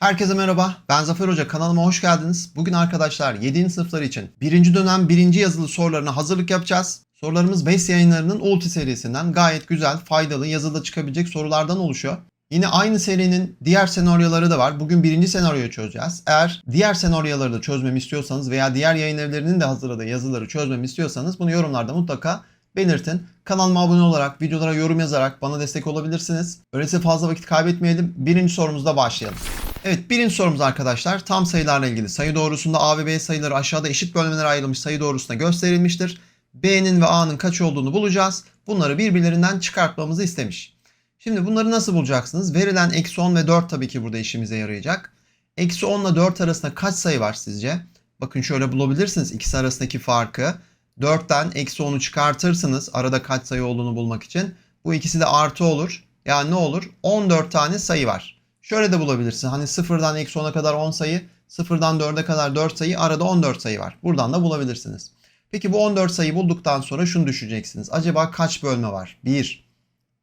Herkese merhaba, ben Zafer Hoca. Kanalıma hoş geldiniz. Bugün arkadaşlar 7. sınıflar için 1. dönem 1. yazılı sorularına hazırlık yapacağız. Sorularımız BES yayınlarının Ulti serisinden gayet güzel, faydalı, yazıda çıkabilecek sorulardan oluşuyor. Yine aynı serinin diğer senaryoları da var. Bugün birinci senaryoyu çözeceğiz. Eğer diğer senaryoları da çözmemi istiyorsanız veya diğer yayın evlerinin de hazırladığı yazıları çözmemi istiyorsanız bunu yorumlarda mutlaka belirtin. Kanalıma abone olarak, videolara yorum yazarak bana destek olabilirsiniz. Öyleyse fazla vakit kaybetmeyelim. Birinci sorumuzda başlayalım. Evet birinci sorumuz arkadaşlar tam sayılarla ilgili sayı doğrusunda A ve B sayıları aşağıda eşit bölmelere ayrılmış sayı doğrusunda gösterilmiştir. B'nin ve A'nın kaç olduğunu bulacağız. Bunları birbirlerinden çıkartmamızı istemiş. Şimdi bunları nasıl bulacaksınız? Verilen eksi 10 ve 4 tabii ki burada işimize yarayacak. Eksi 10 ile 4 arasında kaç sayı var sizce? Bakın şöyle bulabilirsiniz ikisi arasındaki farkı. 4'ten eksi 10'u çıkartırsınız arada kaç sayı olduğunu bulmak için. Bu ikisi de artı olur. Yani ne olur? 14 tane sayı var. Şöyle de bulabilirsin. Hani sıfırdan eksi 10'a kadar 10 sayı, sıfırdan 4'e kadar 4 sayı, arada 14 sayı var. Buradan da bulabilirsiniz. Peki bu 14 sayıyı bulduktan sonra şunu düşeceksiniz. Acaba kaç bölme var? 1,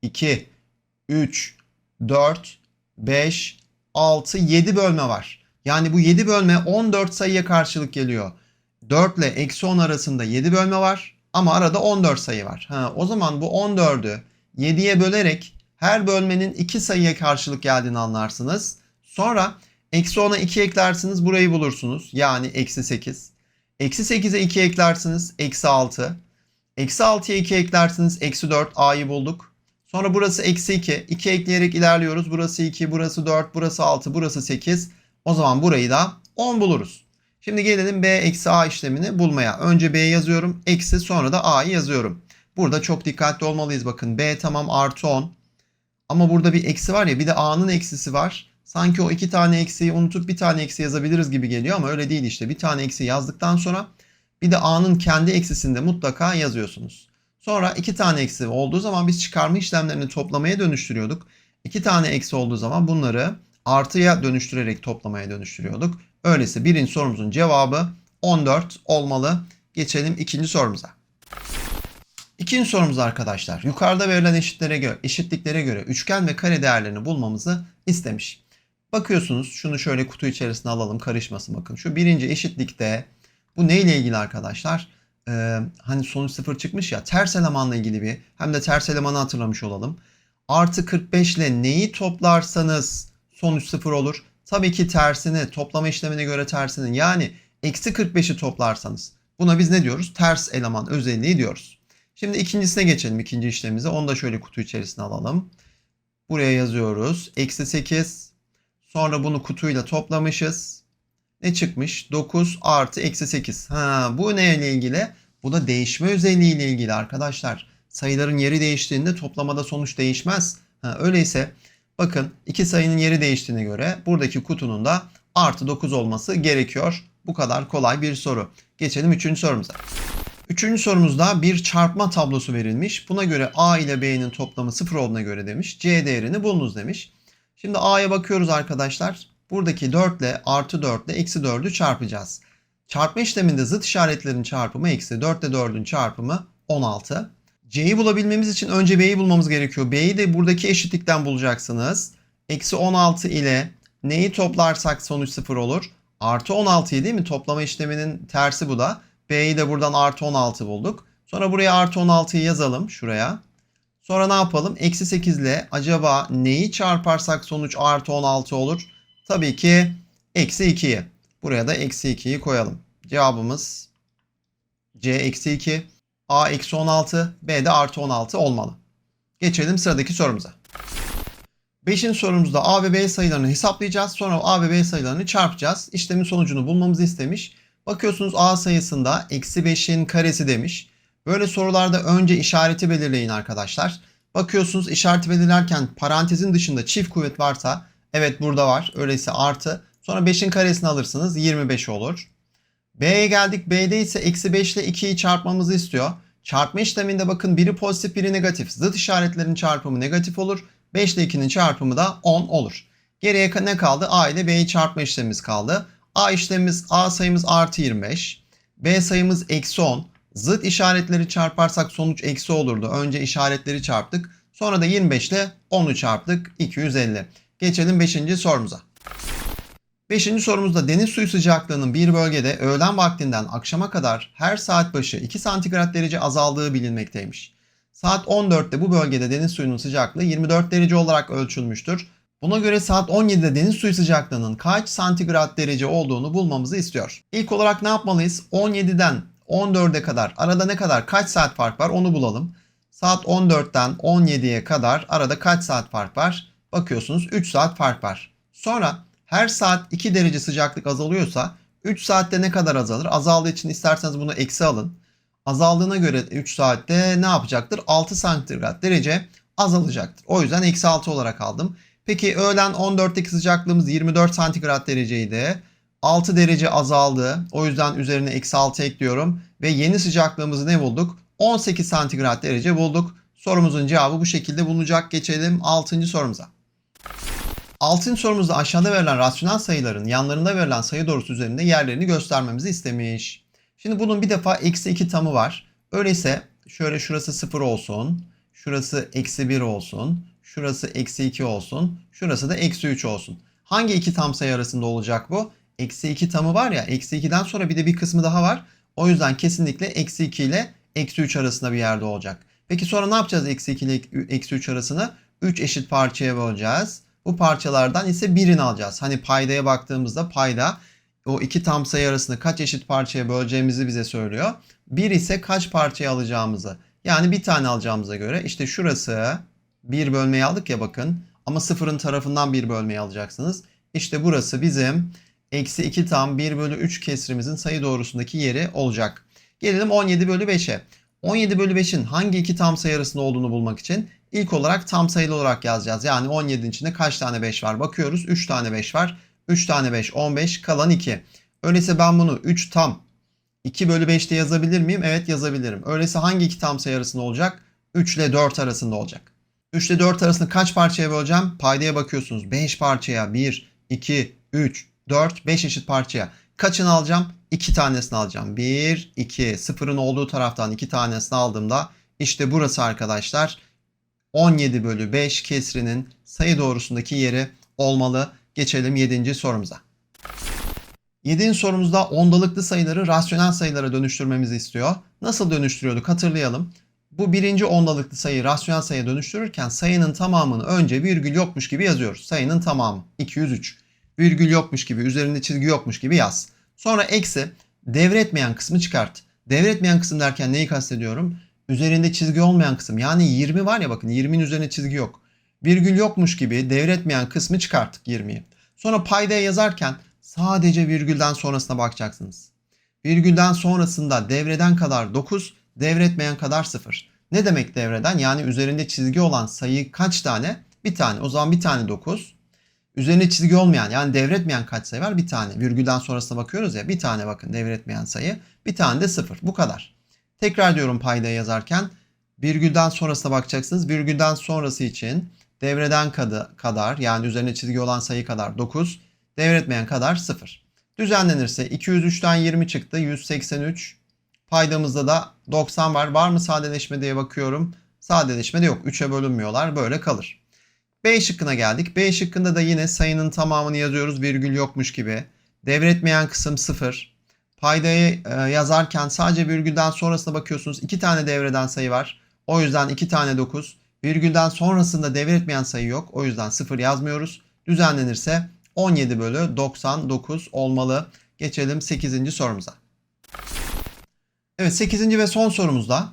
2, 3, 4, 5, 6, 7 bölme var. Yani bu 7 bölme 14 sayıya karşılık geliyor. 4 ile eksi 10 arasında 7 bölme var ama arada 14 sayı var. Ha, o zaman bu 14'ü 7'ye bölerek her bölmenin 2 sayıya karşılık geldiğini anlarsınız. Sonra eksi 10'a 2 eklersiniz burayı bulursunuz. Yani eksi 8. Eksi 8'e 2 eklersiniz. Eksi 6. Eksi 6'ya 2 eklersiniz. Eksi 4. A'yı bulduk. Sonra burası eksi 2. 2 ekleyerek ilerliyoruz. Burası 2, burası 4, burası 6, burası 8. O zaman burayı da 10 buluruz. Şimdi gelelim B eksi A işlemini bulmaya. Önce B yazıyorum. Eksi sonra da A'yı yazıyorum. Burada çok dikkatli olmalıyız. Bakın B tamam artı 10. Ama burada bir eksi var ya bir de A'nın eksisi var. Sanki o iki tane eksiyi unutup bir tane eksi yazabiliriz gibi geliyor ama öyle değil işte. Bir tane eksi yazdıktan sonra bir de A'nın kendi eksisini de mutlaka yazıyorsunuz. Sonra iki tane eksi olduğu zaman biz çıkarma işlemlerini toplamaya dönüştürüyorduk. İki tane eksi olduğu zaman bunları artıya dönüştürerek toplamaya dönüştürüyorduk. Öyleyse birinci sorumuzun cevabı 14 olmalı. Geçelim ikinci sorumuza. İkinci sorumuz arkadaşlar. Yukarıda verilen eşitlere göre, eşitliklere göre üçgen ve kare değerlerini bulmamızı istemiş. Bakıyorsunuz şunu şöyle kutu içerisine alalım karışmasın bakın. Şu birinci eşitlikte bu neyle ilgili arkadaşlar? Ee, hani sonuç sıfır çıkmış ya ters elemanla ilgili bir hem de ters elemanı hatırlamış olalım. Artı 45 ile neyi toplarsanız sonuç sıfır olur. Tabii ki tersini toplama işlemine göre tersinin yani eksi 45'i toplarsanız buna biz ne diyoruz? Ters eleman özelliği diyoruz. Şimdi ikincisine geçelim ikinci işlemimize. Onu da şöyle kutu içerisine alalım. Buraya yazıyoruz. Eksi 8. Sonra bunu kutuyla toplamışız. Ne çıkmış? 9 artı eksi 8. Ha, bu neyle ilgili? Bu da değişme özelliği ile ilgili arkadaşlar. Sayıların yeri değiştiğinde toplamada sonuç değişmez. Ha, öyleyse bakın iki sayının yeri değiştiğine göre buradaki kutunun da artı 9 olması gerekiyor. Bu kadar kolay bir soru. Geçelim üçüncü sorumuza. Üçüncü sorumuzda bir çarpma tablosu verilmiş. Buna göre A ile B'nin toplamı 0 olduğuna göre demiş. C değerini bulunuz demiş. Şimdi A'ya bakıyoruz arkadaşlar. Buradaki 4 ile artı 4 ile eksi 4'ü çarpacağız. Çarpma işleminde zıt işaretlerin çarpımı eksi 4 ile 4'ün çarpımı 16. C'yi bulabilmemiz için önce B'yi bulmamız gerekiyor. B'yi de buradaki eşitlikten bulacaksınız. Eksi 16 ile neyi toplarsak sonuç 0 olur. Artı 16'yı değil mi? Toplama işleminin tersi bu da. B'yi de buradan artı 16 bulduk. Sonra buraya artı 16'yı yazalım şuraya. Sonra ne yapalım? Eksi 8 ile acaba neyi çarparsak sonuç artı 16 olur? Tabii ki eksi 2'yi. Buraya da eksi 2'yi koyalım. Cevabımız C eksi 2, A eksi 16, B de artı 16 olmalı. Geçelim sıradaki sorumuza. Beşinci sorumuzda A ve B sayılarını hesaplayacağız. Sonra A ve B sayılarını çarpacağız. İşlemin sonucunu bulmamızı istemiş. Bakıyorsunuz A sayısında eksi 5'in karesi demiş. Böyle sorularda önce işareti belirleyin arkadaşlar. Bakıyorsunuz işareti belirlerken parantezin dışında çift kuvvet varsa evet burada var. Öyleyse artı. Sonra 5'in karesini alırsınız 25 olur. B'ye geldik. B'de ise eksi 5 ile 2'yi çarpmamızı istiyor. Çarpma işleminde bakın biri pozitif biri negatif. Zıt işaretlerin çarpımı negatif olur. 5 ile 2'nin çarpımı da 10 olur. Geriye ne kaldı? A ile B'yi çarpma işlemimiz kaldı. A işlemimiz A sayımız artı 25. B sayımız eksi 10. Zıt işaretleri çarparsak sonuç eksi olurdu. Önce işaretleri çarptık. Sonra da 25 ile 10'u çarptık. 250. Geçelim 5. sorumuza. Beşinci sorumuzda deniz suyu sıcaklığının bir bölgede öğlen vaktinden akşama kadar her saat başı 2 santigrat derece azaldığı bilinmekteymiş. Saat 14'te bu bölgede deniz suyunun sıcaklığı 24 derece olarak ölçülmüştür. Buna göre saat 17'de deniz suyu sıcaklığının kaç santigrat derece olduğunu bulmamızı istiyor. İlk olarak ne yapmalıyız? 17'den 14'e kadar arada ne kadar kaç saat fark var onu bulalım. Saat 14'ten 17'ye kadar arada kaç saat fark var? Bakıyorsunuz 3 saat fark var. Sonra her saat 2 derece sıcaklık azalıyorsa 3 saatte ne kadar azalır? Azaldığı için isterseniz bunu eksi alın. Azaldığına göre 3 saatte ne yapacaktır? 6 santigrat derece azalacaktır. O yüzden eksi 6 olarak aldım. Peki öğlen 14'teki sıcaklığımız 24 santigrat dereceydi. 6 derece azaldı. O yüzden üzerine eksi 6 ekliyorum. Ve yeni sıcaklığımızı ne bulduk? 18 santigrat derece bulduk. Sorumuzun cevabı bu şekilde bulunacak. Geçelim 6. sorumuza. 6. sorumuzda aşağıda verilen rasyonel sayıların yanlarında verilen sayı doğrusu üzerinde yerlerini göstermemizi istemiş. Şimdi bunun bir defa eksi 2 tamı var. Öyleyse şöyle şurası 0 olsun. Şurası eksi 1 olsun. Şurası eksi 2 olsun. Şurası da eksi 3 olsun. Hangi iki tam sayı arasında olacak bu? Eksi 2 tamı var ya. Eksi 2'den sonra bir de bir kısmı daha var. O yüzden kesinlikle eksi 2 ile eksi 3 arasında bir yerde olacak. Peki sonra ne yapacağız eksi 2 ile eksi 3 arasını? 3 eşit parçaya böleceğiz. Bu parçalardan ise birini alacağız. Hani paydaya baktığımızda payda o iki tam sayı arasında kaç eşit parçaya böleceğimizi bize söylüyor. Bir ise kaç parçaya alacağımızı. Yani bir tane alacağımıza göre işte şurası bir bölmeyi aldık ya bakın. Ama sıfırın tarafından bir bölmeyi alacaksınız. İşte burası bizim eksi 2 tam 1 bölü 3 kesrimizin sayı doğrusundaki yeri olacak. Gelelim 17 bölü 5'e. 17 bölü 5'in hangi iki tam sayı arasında olduğunu bulmak için ilk olarak tam sayılı olarak yazacağız. Yani 17'nin içinde kaç tane 5 var bakıyoruz. 3 tane 5 var. 3 tane 5 15 kalan 2. Öyleyse ben bunu 3 tam 2 bölü 5'te yazabilir miyim? Evet yazabilirim. Öyleyse hangi iki tam sayı arasında olacak? 3 ile 4 arasında olacak. 3 ile 4 arasında kaç parçaya böleceğim? Paydaya bakıyorsunuz. 5 parçaya 1, 2, 3, 4, 5 eşit parçaya. Kaçını alacağım? 2 tanesini alacağım. 1, 2, sıfırın olduğu taraftan 2 tanesini aldığımda işte burası arkadaşlar 17 bölü 5 kesrinin sayı doğrusundaki yeri olmalı. Geçelim 7. sorumuza. 7. sorumuzda ondalıklı sayıları rasyonel sayılara dönüştürmemizi istiyor. Nasıl dönüştürüyorduk hatırlayalım. Bu birinci ondalıklı sayıyı rasyonel sayıya dönüştürürken sayının tamamını önce virgül yokmuş gibi yazıyoruz. Sayının tamamı 203. Virgül yokmuş gibi, üzerinde çizgi yokmuş gibi yaz. Sonra eksi devretmeyen kısmı çıkart. Devretmeyen kısım derken neyi kastediyorum? Üzerinde çizgi olmayan kısım. Yani 20 var ya bakın 20'nin üzerine çizgi yok. Virgül yokmuş gibi devretmeyen kısmı çıkarttık 20'yi. Sonra paydaya yazarken sadece virgülden sonrasına bakacaksınız. Virgülden sonrasında devreden kadar 9, devretmeyen kadar 0. Ne demek devreden? Yani üzerinde çizgi olan sayı kaç tane? Bir tane. O zaman bir tane 9. Üzerinde çizgi olmayan yani devretmeyen kaç sayı var? Bir tane. Virgülden sonrasına bakıyoruz ya. Bir tane bakın devretmeyen sayı. Bir tane de 0. Bu kadar. Tekrar diyorum paydaya yazarken. Virgülden sonrasına bakacaksınız. Virgülden sonrası için devreden kadar yani üzerine çizgi olan sayı kadar 9. Devretmeyen kadar 0. Düzenlenirse 203'ten 20 çıktı. 183. Paydamızda da 90 var. Var mı sadeleşme diye bakıyorum. Sadeleşme de yok. 3'e bölünmüyorlar. Böyle kalır. B şıkkına geldik. B şıkkında da yine sayının tamamını yazıyoruz. Virgül yokmuş gibi. Devretmeyen kısım 0. Paydayı e, yazarken sadece virgülden sonrasına bakıyorsunuz. 2 tane devreden sayı var. O yüzden 2 tane 9. Virgülden sonrasında devretmeyen sayı yok. O yüzden 0 yazmıyoruz. Düzenlenirse 17 bölü 99 olmalı. Geçelim 8. sorumuza. Evet 8. ve son sorumuzda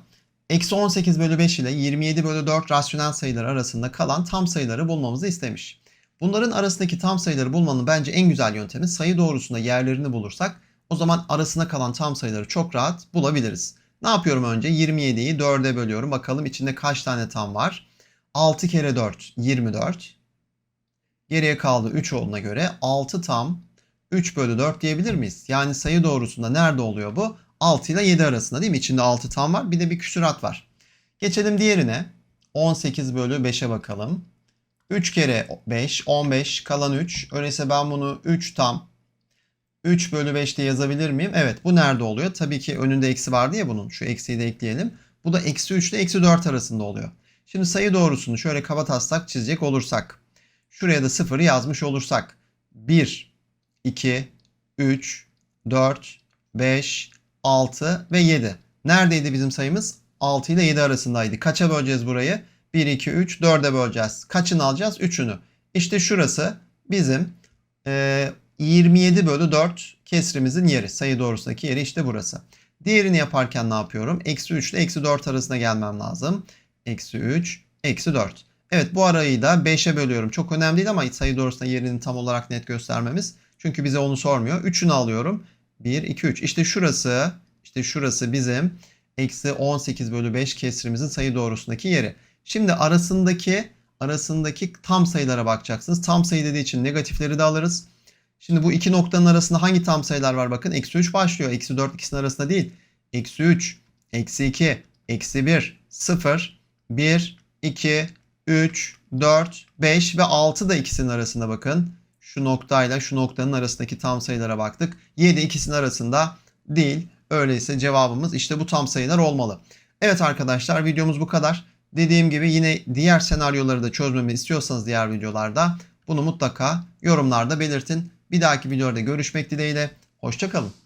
eksi 18 bölü 5 ile 27 bölü 4 rasyonel sayılar arasında kalan tam sayıları bulmamızı istemiş. Bunların arasındaki tam sayıları bulmanın bence en güzel yöntemi sayı doğrusunda yerlerini bulursak o zaman arasında kalan tam sayıları çok rahat bulabiliriz. Ne yapıyorum önce? 27'yi 4'e bölüyorum. Bakalım içinde kaç tane tam var? 6 kere 4 24. Geriye kaldı 3 olduğuna göre 6 tam 3 bölü 4 diyebilir miyiz? Yani sayı doğrusunda nerede oluyor bu? 6 ile 7 arasında değil mi? İçinde 6 tam var. Bir de bir küsurat var. Geçelim diğerine. 18 bölü 5'e bakalım. 3 kere 5, 15, kalan 3. Öyleyse ben bunu 3 tam 3 bölü 5 diye yazabilir miyim? Evet bu nerede oluyor? Tabii ki önünde eksi vardı ya bunun. Şu eksiyi de ekleyelim. Bu da eksi 3 ile eksi 4 arasında oluyor. Şimdi sayı doğrusunu şöyle kaba taslak çizecek olursak. Şuraya da 0'ı yazmış olursak. 1, 2, 3, 4, 5, 6 ve 7. Neredeydi bizim sayımız? 6 ile 7 arasındaydı. Kaça böleceğiz burayı? 1, 2, 3, 4'e böleceğiz. Kaçını alacağız? 3'ünü. İşte şurası bizim e, 27 bölü 4 kesrimizin yeri. Sayı doğrusundaki yeri işte burası. Diğerini yaparken ne yapıyorum? Eksi 3 ile eksi 4 arasına gelmem lazım. Eksi 3, eksi 4. Evet bu arayı da 5'e bölüyorum. Çok önemli değil ama sayı doğrusunda yerini tam olarak net göstermemiz. Çünkü bize onu sormuyor. 3'ünü alıyorum. 1, 2, 3. İşte şurası, işte şurası bizim eksi 18 bölü 5 kesrimizin sayı doğrusundaki yeri. Şimdi arasındaki arasındaki tam sayılara bakacaksınız. Tam sayı dediği için negatifleri de alırız. Şimdi bu iki noktanın arasında hangi tam sayılar var bakın. Eksi 3 başlıyor. Eksi 4 ikisinin arasında değil. Eksi 3, eksi 2, eksi 1, 0, 1, 2, 3, 4, 5 ve 6 da ikisinin arasında bakın. Şu noktayla şu noktanın arasındaki tam sayılara baktık. 7 ikisinin arasında değil. Öyleyse cevabımız işte bu tam sayılar olmalı. Evet arkadaşlar videomuz bu kadar. Dediğim gibi yine diğer senaryoları da çözmemi istiyorsanız diğer videolarda bunu mutlaka yorumlarda belirtin. Bir dahaki videoda görüşmek dileğiyle. Hoşçakalın.